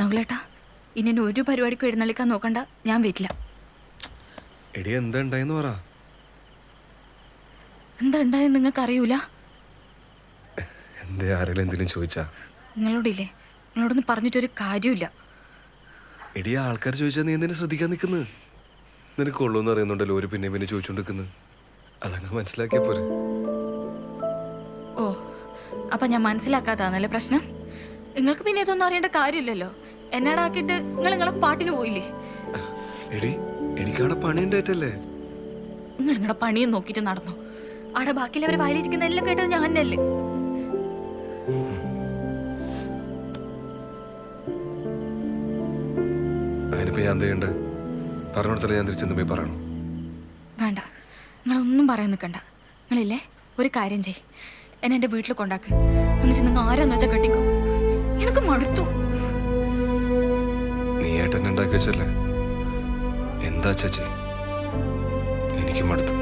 നകുലേട്ടാ ഇനി എന്നെ ഒരു പരിപാടിക്കും എഴുന്നള്ളിക്കാൻ നോക്കണ്ട. ഞാൻ വരില്ല എടി എന്താ ഉണ്ടായെന്ന് പറ. എന്താ ഉണ്ടായെന്ന് നിങ്ങൾക്ക് അറിയൂല എന്തേ ആരെങ്കിലും എന്തെങ്കിലും ചോദിച്ചാ? നിങ്ങളോടില്ലേ? നിങ്ങളോടൊന്നും പറഞ്ഞിട്ടൊരു കാര്യമില്ല എടി ആൾക്കാർ ചോദിച്ചാൽ നീ എന്തിനാ ശ്രദ്ധിക്കാൻ നിൽക്കുന്നത് നിനക്ക് കൊള്ളൂന്ന് അറിയുന്നുണ്ടല്ലോ ഒരു പിന്നെ പിന്നെ ചോദിച്ചുകൊണ്ടിരിക്കുന്നത് അതങ്ങ് മനസ്സിലാക്കിയ പോരെ. ഓ അപ്പൊ ഞാൻ മനസ്സിലാക്കാത്താന്നല്ലേ പ്രശ്നം? നിങ്ങൾക്ക് പിന്നെ ഇതൊന്നും അറിയേണ്ട കാര്യമില്ലല്ലോ. എന്നടാക്കിയിട്ട് നിങ്ങൾ നിങ്ങളെ പാട്ടിന് പോയില്ലേ? എടി എനിക്കവിടെ പണിയുണ്ടായിട്ടല്ലേ നിങ്ങൾ നിങ്ങളുടെ പണിയും നോക്കിട്ട് നടന്നു. അവിടെ ബാക്കിയുള്ളവർ വായിലിരിക്കുന്ന എല്ലാം കേട്ടത് ഞാൻ തന്നെയല്ലേ അതിനിപ്പോ ഞാൻ എന്ത് ചെയ്യണ്ടേ? പറഞ്ഞോടത്തല്ലേ ഞാൻ തിരിച്ചെന്ന് പോയി പറയണോ. വേണ്ട. നിങ്ങളൊന്നും പറയാൻ നിൽക്കണ്ട. നിങ്ങളില്ലേ? ഒരു കാര്യം ചെയ് എന്നെ എന്റെ വീട്ടിൽ കൊണ്ടാക്ക്. എന്നിട്ട് നിങ്ങൾ ആരാന്ന് വെച്ചാൽ കെട്ടിക്കോ? എനിക്ക് മടുത്തു. നീ ഏട്ടൻ ഉണ്ടാക്കി വെച്ചല്ലേ? എന്താ ചേച്ചി? എനിക്ക് മടുത്തു.